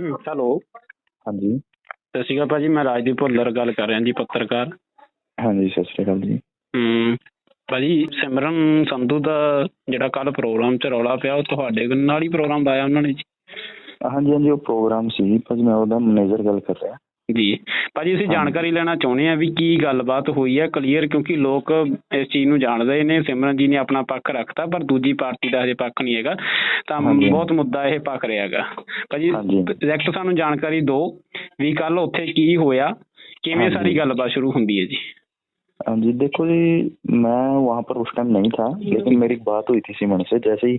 Hello. ਹਾਂਜੀ। ਸਤਿ ਸ਼੍ਰੀ ਅਕਾਲ ਭਾਜੀ ਮੈਂ ਰਾਜਦੀਪ ਭੁੱਲਰ ਗੱਲ ਕਰ ਰਿਹਾ ਜੀ ਪੱਤਰਕਾਰ। ਹਾਂਜੀ ਸਤਿ ਸ਼੍ਰੀ ਅਕਾਲ ਜੀ। ਹਮ, ਭਾਜੀ ਸਿਮਰਨ ਸੰਧੂ ਦਾ ਜਿਹੜਾ ਕੱਲ ਪ੍ਰੋਗਰਾਮ 'ਚ ਰੌਲਾ ਪਿਆ ਉਹ ਤੁਹਾਡੇ ਨਾਲ ਹੀ ਪ੍ਰੋਗਰਾਮ ਲਾਇਆ ਉਹਨਾਂ ਨੇ ਜੀ? ਹਾਂਜੀ ਹਾਂਜੀ ਉਹ ਪ੍ਰੋਗਰਾਮ ਸੀ ਭਾਜੀ ਮੈਂ ਉਹਦਾ ਮੈਨੇਜਰ ਗੱਲ ਕਰ ਰਿਹਾ। ਜੀ ਭਾਜੀ ਅਸੀਂ ਜਾਣਕਾਰੀ ਲੈਣਾ ਚਾਹੁੰਦੇ ਆ ਵੀ ਕੀ ਗੱਲਬਾਤ ਹੋਈ ਹੈ ਕਲੀਅਰ ਕਿਉਂਕਿ ਲੋਕ ਇਸ ਚੀਜ਼ ਨੂੰ ਜਾਣਦੇ ਨੇ ਸਿਮਰਨ ਜੀ ਨੇ ਆਪਣਾ ਪੱਖ ਰੱਖਤਾ ਪਰ ਦੂਜੀ ਪਾਰਟੀ ਦਾ ਹਜੇ ਪੱਖ ਨਹੀਂ ਹੈਗਾ ਤਾਂ ਹਾਂਜੀ। ਬਹੁਤ ਮੁੱਦਾ ਇਹ ਪੱਖ ਰਿਹਾ ਹੈਗਾ ਭਾਜੀ ਹਾਂਜੀ। ਐਗਜ਼ੈਕਟ ਸਾਨੂੰ ਜਾਣਕਾਰੀ ਦਿਓ ਵੀ ਕੱਲ ਉੱਥੇ ਕੀ ਹੋਇਆ ਕਿਵੇਂ ਹਾਂਜੀ। ਸਾਰੀ ਗੱਲਬਾਤ ਸ਼ੁਰੂ ਹੁੰਦੀ ਹੈ ਜੀ हाँ जी देखो जी मैं वहाँ पर उस टाइम नहीं था लेकिन मेरी बात हुई थी सिमन से जैसे ही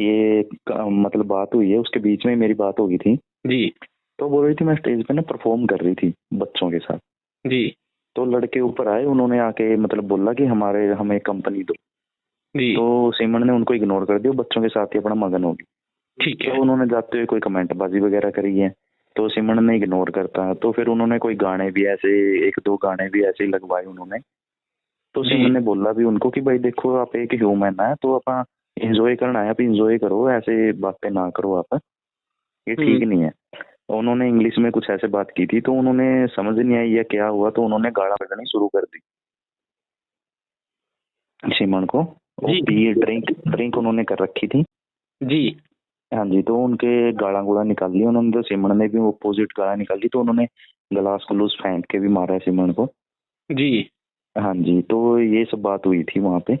ये क- मतलब बात हुई है उसके बीच में ही मेरी बात हो गई थी ਜੀ तो बोल रही थी मैं स्टेज पे ना परफॉर्म कर रही थी बच्चों के साथ. जी। तो लड़के ऊपर आए उन्होंने आके मतलब बोला कि हमारे हमें कंपनी दो। जी। तो सिमन ने उनको इग्नोर कर दिया बच्चों के साथ ही अपना मगन होगी ठीक है। तो उन्होंने जाते हुए कोई कमेंटबाजी वगैरह करी है तो सिमन ने इग्नोर करता। तो फिर उन्होंने कोई गाने भी ऐसे एक दो गाने भी ऐसे ही लगवाए उन्होंने। तो सिमन ने बोला भी उनको कि भाई देखो आप एक ह्यूमन है तो आप इंजॉय करना है आप इंजॉय करो ऐसे बातें ना करो आप। ये ठीक हम्म। नहीं है। उन्होंने इंग्लिश में कुछ ऐसे बात की थी तो उन्होंने समझ नहीं आई या क्या हुआ तो उन्होंने गाड़ा बजानी शुरू कर दी। सिमन को जी। ड्रिंक ड्रिंक उन्होंने कर रखी थी। जी। हाँ जी तो उनके गाड़ा गुड़ा निकाल लिया उन्होंने तो सिमरन ने भी अपोजिट गाड़ा निकाल ली तो उन्होंने गलास गलूस फेंक के भी मारा है सिमरन को। जी। हाँ जी तो ये सब बात हुई थी वहाँ पे।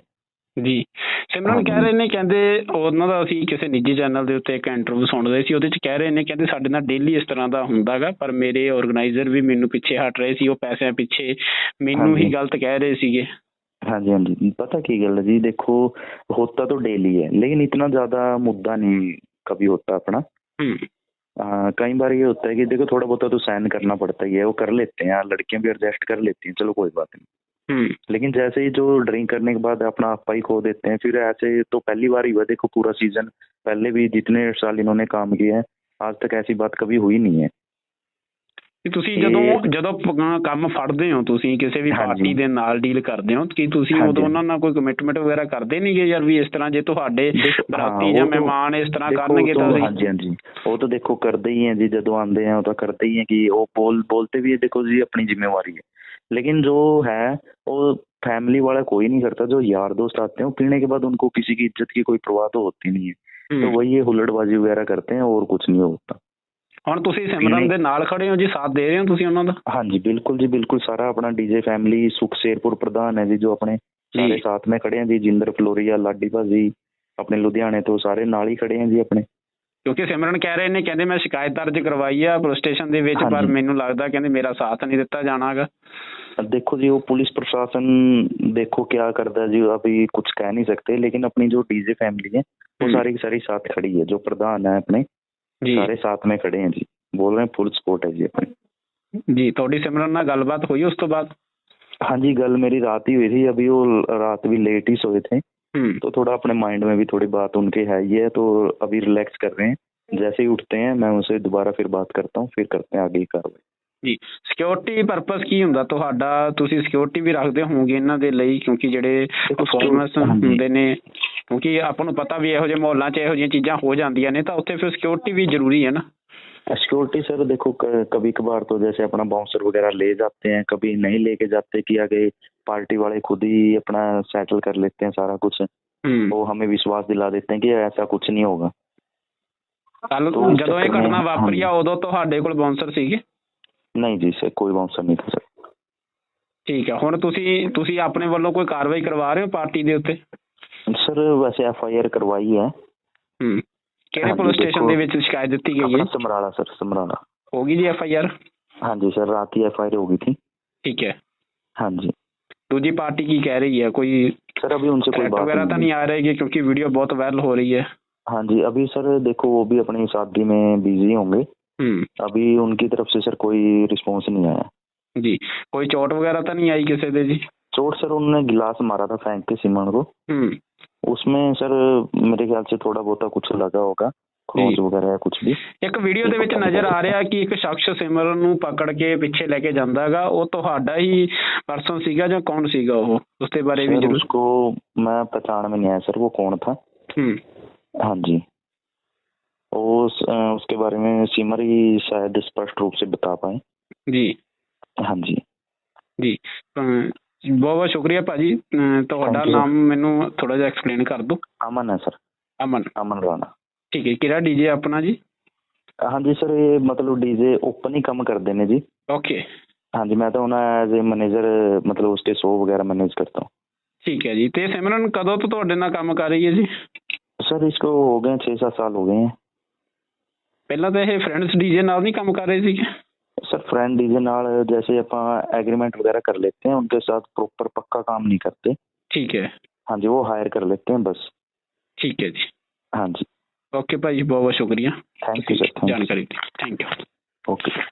ਜੀ ਸਿਮਰਨ ਕਹਿ ਰਹੇ ਨੇ ਕਹਿੰਦੇ ਉਹਨਾਂ ਦਾ ਅਸੀਂ ਕਿਸੇ ਨਿੱਜੀ ਚੈਨਲ ਦੇ ਉੱਤੇ ਇੱਕ ਇੰਟਰਵਿਊ ਸੁਣ ਰਹੇ ਸੀ ਉਹਦੇ ਚ ਕਹਿ ਰਹੇ ਨੇ ਕਹਿੰਦੇ ਸਾਡੇ ਨਾਲ ਡੇਲੀ ਇਸ ਤਰ੍ਹਾਂ ਦਾ ਹੁੰਦਾਗਾ ਪਰ ਮੇਰੇ ਆਰਗੇਨਾਈਜ਼ਰ ਵੀ ਮੈਨੂੰ ਪਿੱਛੇ ਹਟ ਰਹੇ ਸੀ ਉਹ ਪੈਸਿਆਂ ਪਿੱਛੇ ਮੈਨੂੰ ਹਾਂਜੀ। ਹੀ ਗਲਤ ਕਹਿ ਰਹੇ ਸੀਗੇ हाँ जी हाँ जी पता की गल है जी देखो होता तो डेली है लेकिन इतना ज्यादा मुद्दा नहीं कभी होता अपना ਹੂੰ आ, कई बार ये होता है कि देखो थोड़ा बहुत तो सहन करना पड़ता ही है वो कर लेते हैं लड़कियां भी एडजस्ट कर लेती हैं चलो कोई बात नहीं ਹੂੰ लेकिन जैसे ही जो ड्रिंक करने के बाद अपना आपा ही खो देते हैं फिर ऐसे तो पहली बार ही हुआ देखो पूरा सीजन पहले भी जितने साल इन्होंने काम किया है आज तक ऐसी बात कभी हुई नहीं है ਕਿ ਤੁਸੀਂ ਤੇ- ਜਦੋਂ ਜਦੋਂ ਪ- ਕੰਮ ਫੜਦੇ ਹੋ ਤੁਸੀਂ ਕਿਸੇ ਵੀ ਹਾਂਜੀ। ਪਾਰਟੀ ਦੇ ਨਾਲ ਡੀਲ ਕਰਦੇ ਹੋ ਕੀ ਤੁਸੀਂ ਹਾਂਜੀ। ਉਦੋਂ ਉਹਨਾਂ ਨਾਲ ਕੋਈ ਕਮਿਟਮੈਂਟ ਵਗੈਰਾ ਕਰਦੇ ਨਹੀਂਗੇ ਯਾਰ ਵੀ ਇਸ ਤਰ੍ਹਾਂ ਜੇ ਤੁਹਾਡੇ ਦੇਖੋ, ਬਰਾਤੀ ਹਾਂ, ਜਾਂ ਉਹ ਤਾਂ- ਮਹਿਮਾਨ ਇਸ ਤਰ੍ਹਾਂ देखो, ਕਰਨਗੇ वो ਤਾਂ तो ਅਸੀਂ हाँ जी हाँ जी वो तो देखो करते ही हैं जी जदों आंदे हैं वो तो करते ही हैं कि वो बोल बोलते भी है देखो जी अपनी जिम्मेवारी है लेकिन जो है वो फैमिली वाला कोई नहीं करता जो यार दोस्त आते हैं वो पीने के बाद उनको किसी की इज्जत की कोई परवाह तो होती नहीं है तो ਹੂੰ। वही ये हुल्लड़बाजी वगैरह करते हैं और कुछ नहीं होता ਹੁਣ ਤੁਸੀਂ ਸਿਮਰਨ ਦੇ ਨਾਲ ਖੜੇ ਹੋ ਜੀ ਸਾਥ ਦੇ ਰਹੇ ਹੋ ਤੁਸੀਂ ਉਹਨਾਂ ਦਾ? ਹਾਂਜੀ ਬਿਲਕੁਲ ਜੀ ਬਿਲਕੁਲ ਸਾਰਾ ਆਪਣਾ ਡੀਜੇ ਫੈਮਿਲੀ ਸੁਖ ਸ਼ੇਰਪੁਰ ਪ੍ਰਧਾਨ ਹੈ ਜੀ ਜੋ ਆਪਣੇ ਸਾਰੇ ਸਾਥ ਮੈਂ ਖੜੇ ਆ ਜੀ ਜਿੰਦਰ ਫਲੋਰੀਆ ਲਾਡੀ ਭਾਜੀ ਆਪਣੇ ਲੁਧਿਆਣੇ ਤੋਂ ਸਾਰੇ ਨਾਲ ਹੀ ਖੜੇ ਆ ਜੀ ਆਪਣੇ। ਕਿਉਂਕਿ ਸਿਮਰਨ ਕਹਿ ਰਹੇ ਨੇ ਕਹਿੰਦੇ ਮੈਂ ਸ਼ਿਕਾਇਤ ਦਰਜ ਕਰਵਾਈ ਆ ਪੁਲਿਸ ਸਟੇਸ਼ਨ ਦੇ ਵਿੱਚ ਪਰ ਮੈਨੂੰ ਲੱਗਦਾ ਕਹਿੰਦੇ ਮੇਰਾ ਸਾਥ ਨਹੀਂ ਦਿੱਤਾ ਜਾਣਾਗਾ। ਦੇਖੋ ਜੀ ਉਹ ਪੁਲਿਸ ਪ੍ਰਸ਼ਾਸਨ ਦੇਖੋ ਕੀ ਕਰਦਾ ਜੀ ਅਭੀ ਕੁਝ ਕਹਿ ਨਹੀਂ ਸਕਦੇ ਲੇਕਿਨ ਆਪਣੀ ਜੋ ਡੀਜੇ ਫੈਮਿਲੀ ਹੈ ਉਹ ਸਾਰੀ ਸਾਰੀ ਸਾਥ ਖੜੀ ਹੈ ਜੋ ਪ੍ਰਧਾਨ ਹੈ ਆਪਣੇ। ਸਾਰੇ ਸਾਥ में खड़े हैं जी बोल रहे हैं फुल सपोर्ट है जी अपनी जी थोड़ी सिमरन ਨਾਲ ਗੱਲਬਾत ਹੋਈ ਉਸ ਤੋਂ ਬਾਅਦ ਹਾਂਜੀ ਗੱਲ ਮੇਰੀ ਰਾਤ ਹੀ ਹੋਈ ਸੀ ਅਭੀ ਉਹ ਰਾਤ ਵੀ ਲੇਟ ਹੀ ਸੋਏ ਥੇ तो थोड़ा अपने माइंड में भी थोड़ी बात उनके है ही है तो अभी रिलैक्स कर रहे हैं जैसे ही उठते हैं मैं उनसे दोबारा फिर बात करता हूँ फिर करते हैं आगे की कार्रवाई ਜੀ ਸਿਕਿਉਰਿਟੀ ਪਰਪਸ ਕੀ ਹੁੰਦਾ ਤੁਹਾਡਾ ਤੁਸੀਂ ਸਿਕਿਉਰਿਟੀ ਵੀ ਰੱਖਦੇ ਹੋਵੋਗੇ ਇਹਨਾਂ ਦੇ ਲਈ ਕਿਉਂਕਿ ਜਿਹੜੇ ਪਰਫਾਰਮੈਂਸ ਹੁੰਦੇ ਨੇ ਕਿਉਂਕਿ ਆਪਾਂ ਨੂੰ ਪਤਾ ਵੀ ਇਹੋ ਜਿਹੇ ਮਾਹੌਲਾਂ 'ਚ ਇਹੋ ਜਿਹੀਆਂ ਚੀਜ਼ਾਂ ਹੋ ਜਾਂਦੀਆਂ ਨੇ ਤਾਂ ਉੱਥੇ ਫਿਰ ਸਿਕਿਉਰਿਟੀ ਵੀ ਜ਼ਰੂਰੀ ਹੈ ਨਾ सिक्योरिटी सर देखो क- कभी कभार तो जैसे अपना बाउंसर वगैरह ले जाते हैं कभी नहीं लेके जाते कि आगे पार्टी वाले खुद ही अपना सेटल कर लेते हैं सारा कुछ ਹੂੰ वो हमें विश्वास दिला देते हैं कि ऐसा कुछ नहीं होगा ਕੱਲ तो इस ਜਦੋਂ ਇਹ ਚੱਕਰ में- ਘਟਨਾ ਵਾਪਰੀ ਆ ਹਾਂਜੀ। ਉਦੋਂ ਤੁਹਾਡੇ ਕੋਲ ਬਾਉਂਸਰ ਸੀਗੇ नहीं जी सर कोई बाउंसर नहीं था सर ਠੀਕ ਹੈ ਹੁਣ ਤੁਸੀਂ ਤੁਸੀਂ ਆਪਣੇ ਵੱਲੋਂ ਕੋਈ ਕਾਰਵਾਈ ਕਰਵਾ ਰਹੇ ਹੋ ਪਾਰਟੀ ਦੇ ਉੱਤੇ सर वैसे एफ आई आर करवाई है ਹੂੰ ਕਿਹੜੇ ਹਾਂਜੀ, ਪੁਲਿਸ ਸਟੇਸ਼ਨ ਦੇ ਦੇਖੋ, ਵਿੱਚ ਸ਼ਿਕਾਇਤ ਦਿੱਤੀ ਗਈ अपना ਹੈ समराला सर समराला ਹੋ ਗਈ ਜੀ ਐਫ ਆਈ ਆਰ हाँ जी सर रात ही एफ आई आर हो गई थी ਠੀਕ ਹੈ हाँ जी ਦੂਜੀ ਪਾਰਟੀ ਕੀ ਕਹਿ ਰਹੀ ਹੈ ਕੋਈ सर अभी उनसे कोई थ्रेट बात वगैरह तो नहीं नहीं आ रही है क्योंकि वीडियो बहुत वायरल हो रही है हाँ जी अभी सर देखो वो भी अपनी शादी में बिजी होंगे हम्म अभी उनकी तरफ से सर कोई रिस्पॉन्स नहीं आया जी कोई चोट वगैरह तो नहीं आई किसी दे जी चोट सर उन्होंने गिलास मारा था फेंक के सिमन को हम्म उसमें सर मेरे ख्याल से थोड़ा बहुत कुछ लगा होगा ਖਰੋਚ ਜੀ। ਵਗੈਰਾ ਕੁਝ ਵੀ ਇੱਕ ਵੀਡੀਓ ਦੇ ਵਿੱਚ ਨਜ਼ਰ ਆ ਰਿਹਾ ਕਿ ਇੱਕ ਸ਼ਖਸ ਸਿਮਰਨ ਨੂੰ ਪਕੜ ਕੇ ਪਿੱਛੇ ਲੈ ਕੇ ਜਾਂਦਾ ਹੈਗਾ ਉਹ ਤੁਹਾਡਾ ਹੀ ਪਰਸਨ ਸੀਗਾ ਜਾਂ ਕੌਣ ਸੀਗਾ ਉਹ ਉਸ ਦੇ ਬਾਰੇ ਵੀ सर ਜਰੂਰ उसको मैं पहचान में नहीं आया सर वो कौन था हम्म हाँ जी वो उस- अ, उसके बारे में सिमर ही शायद स्पष्ट रूप से बता पाए ਜੀ हाँ जी ਜੀ ਬਹੁਤ ਬਹੁਤ ਸ਼ੁਕਰੀਆ ਭਾਜੀ। ਤੁਹਾਡਾ ਨਾਮ ਮੈਨੂੰ ਥੋੜਾ ਜਿਹਾ ਐਕਸਪਲੇਨ ਕਰ ਦਿਓ। ਅਮਨ ਹੈ ਸਰ। ਅਮਨ। ਅਮਨ ਰਾਣਾ। ਠੀਕ ਹੈ ਕਿਹੜਾ ਡੀਜੇ ਆਪਣਾ ਜੀ? ਹਾਂਜੀ ਸਰ ਇਹ ਮਤਲਬ ਡੀਜੇ ਓਪਨ ਹੀ ਕੰਮ ਕਰਦੇ ਨੇ ਜੀ। ਓਕੇ। ਹਾਂਜੀ ਮੈਂ ਤਾਂ ਉਹਨਾਂ ਐਜ਼ ਅ ਮੈਨੇਜਰ ਮਤਲਬ ਉਸਕੇ ਸ਼ੋ ਵਗੈਰਾ ਮੈਨੇਜ ਕਰਤਾ ਹਾਂ। ਠੀਕ ਹੈ ਜੀ ਤੇ ਸਿਮਰਨ ਕਦੋਂ ਤੋਂ ਤੁਹਾਡੇ ਨਾਲ ਕੰਮ ਕਰ ਰਹੀ ਹੈ ਜੀ? ਸਰ ਇਸ ਕੋ ਹੋ ਗਏ 6-7 ਸਾਲ ਹੋ ਗਏ ਪਹਿਲਾਂ ਤਾਂ ਇਹ ਫਰੈਂਡਸ ਡੀਜੇ ਨਾਲ ਨਹੀਂ ਕੰਮ ਕਰ ਰਹੇ ਸੀ सर फ्रेंड डीजे नाल जैसे अपना एग्रीमेंट वगैरह कर लेते हैं उनके साथ प्रॉपर पक्का काम नहीं करते। ठीक है। हाँ जी वो हायर कर लेते हैं बस। ठीक है जी। हाँ जी। ओके भाई बहुत बहुत शुक्रिया थैंक यू सर जानकारी थैंक यू ओके